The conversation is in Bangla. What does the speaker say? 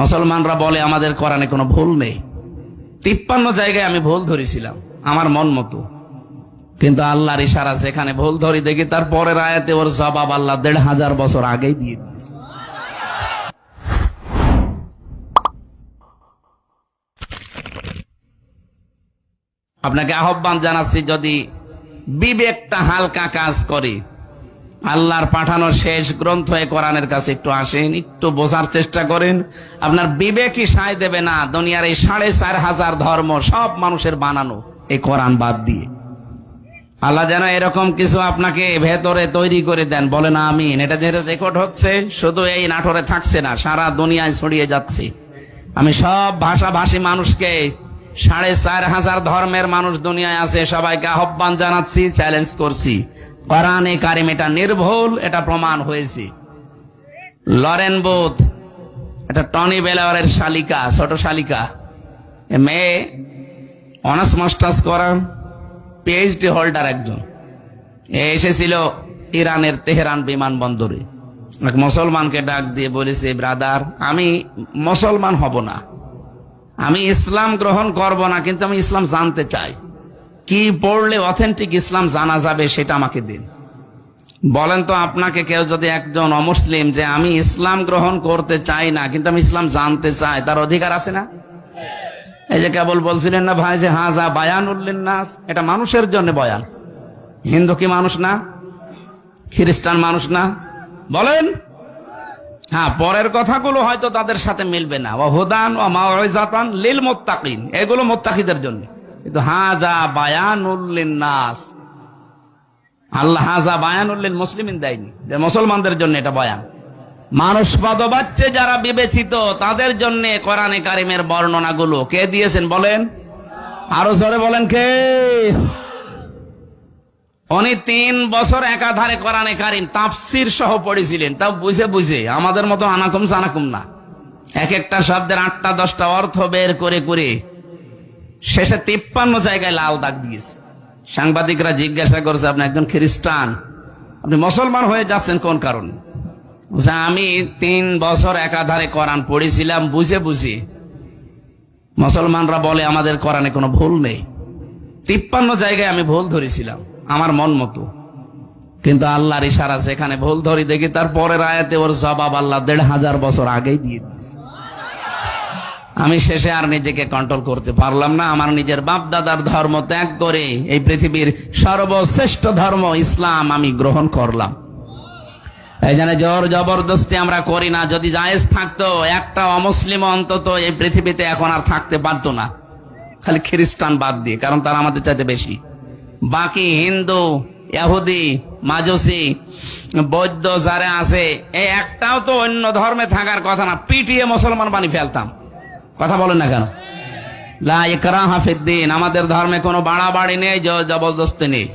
মুসলমানরা বলে, আমাদের কোরআনে কোনো ভুল নেই। তিপ্পান্ন জায়গায় আমি ভুল ধরেছিলাম, আমার মন মতো। কিন্তু আল্লাহর ইশারা সেখানে ভুল ধরি, দেখি তার পরের আয়াতে ওর জবাব আল্লাহ দেড় হাজার বছর আগেই দিয়ে দিয়েছে। আপনাকে আহ্বান জানাচ্ছি, যদি বিবেকটা হালকা কাজ করে আল্লাহর পাঠানো শেষ গ্রন্থ এ কোরআনের কাছে একটু আসেন, একটু বোঝার চেষ্টা করেন। আপনার বিবেকই সায় দেবে না, দুনিয়ার এই সাড়ে চার হাজার ধর্ম সব মানুষের বানানো, এই কোরআন বাদ দিয়ে। আল্লাহ যেন এরকম কিছু আপনাকে ভেতরে তৈরি করে দেন বলে না আমিন। এটা যেটা রেকর্ড হচ্ছে, শুধু এই নাটোরে থাকছে না, সারা দুনিয়ায় ছড়িয়ে যাচ্ছে। আমি সব ভাষাভাষী মানুষকে, সাড়ে চার হাজার ধর্মের মানুষ দুনিয়ায় আছে, সবাইকে আহ্বান জানাচ্ছি চ্যালেঞ্জ করছি। কোরআনে কারিম এটা নির্ভুল, এটা প্রমাণ হয়েছে। লরেন বোধ, এটা টনি বেলাওয়ারের শালিকা, ছোট শালিকা। মেয়ে অনার্স মাস্টার্স করার পিএইচডি হোল্ডার একজন। এ এসেছিল ইরানের তেহরান বিমানবন্দরে। এক মুসলমানকে ডাক দিয়ে বলেছে, ব্রাদার, আমি মুসলমান হব না। আমি ইসলাম গ্রহণ করব না, কিন্তু আমি ইসলাম জানতে চাই। কি পড়লে অথেন্টিক ইসলাম জানা যাবে সেটা আমাকে দিন। বলেন তো আপনাকে কেউ যদি একজন অমুসলিম যে আমি ইসলাম গ্রহণ করতে চাই না, কিন্তু আমি ইসলাম জানতে চাই, তার অধিকার আছে না? এই যে কেবল বলছিলেন না ভাই যে হাজা বায়ান উল্লেন নাস এটা মানুষের জন্য বয়ান। হিন্দু কি মানুষ না? খ্রিস্টান মানুষ না? বলেন। হ্যাঁ পরের কথাগুলো হয়তো তাদের সাথে মিলবে না। ও হুদান ও মাওয়াজাতান লিল মোত্তাকিন, এগুলো মোত্তাকিদের জন্য। কিন্তু হাজা বায়ান উল্লেন নাস আল্লাহ হাজা বায়ান উল্লেন মুসলিমিন দেয়নি। যে মুসলমানদের জন্য এটা বয়ান। মানুষ পদবাচ্চে যারা বিবেচিত, তাদের জন্য কোরআনে কারিমের বর্ণনাগুলো কে দিয়েছেন বলেন? আরও জোরে বলেন কে? উনি তিন বছর একাধারে কোরআনে কারিম তাফসির সহ পড়েছিলেন। তাও বুঝে বুঝে, আমাদের মতো আনাকুম সানাকুম না। এক একটা শব্দের আটটা দশটা অর্থ বের করে করে শেষে তিপ্পান্ন জায়গায় লাল দাগ দিয়েছে। সাংবাদিকরা জিজ্ঞাসা করছে, আপনি একজন খ্রিস্টান? আপনি মুসলমান হয়ে যাচ্ছেন কোন কারণে? যে আমি তিন বছর একাধারে কোরআন পড়েছিলাম, বুঝে বুঝে। মুসলমানরা বলে, আমাদের কোরআনে কোনো ভুল নেই। তিপ্পান্ন জায়গায় আমি ভুল ধরেছিলাম, আমার মন মতো। কিন্তু আল্লাহর ইশারা সেখানে ভুল ধরি, দেখি তার পরের আয়াতে ওর জবাব আল্লাহ দেড় হাজার বছর আগেই দিয়ে দিয়েছে। আমি শেষে আর নিজেকে কন্ট্রোল করতে পারলাম না। আমার নিজের বাপ দাদার ধর্ম ত্যাগ করে এই পৃথিবীর সর্বশ্রেষ্ঠ ধর্ম ইসলাম আমি গ্রহণ করলাম। এই জন্য জোর জবরদস্তি আমরা করি না। যদি জায়েজ থাকতো, একটা অমুসলিম অন্তত এই পৃথিবীতে এখন আর থাকতে পারতো না। খালি খ্রিস্টান বাদ দিয়ে, কারণ তারা আমাদের চাইতে বেশি। বাকি হিন্দু, ইহুদি, মাজসি, বৌদ্ধ যারা আছে, এই একটাও তো অন্য ধর্মে থাকার কথা না। পিটিয়ে মুসলমান বানিয়ে ফেলতাম। কথা বলেন না কেন? লা আমাদের ধর্মে কোনো বাড়াবাড়ি নেই জবরদস্তি নেই।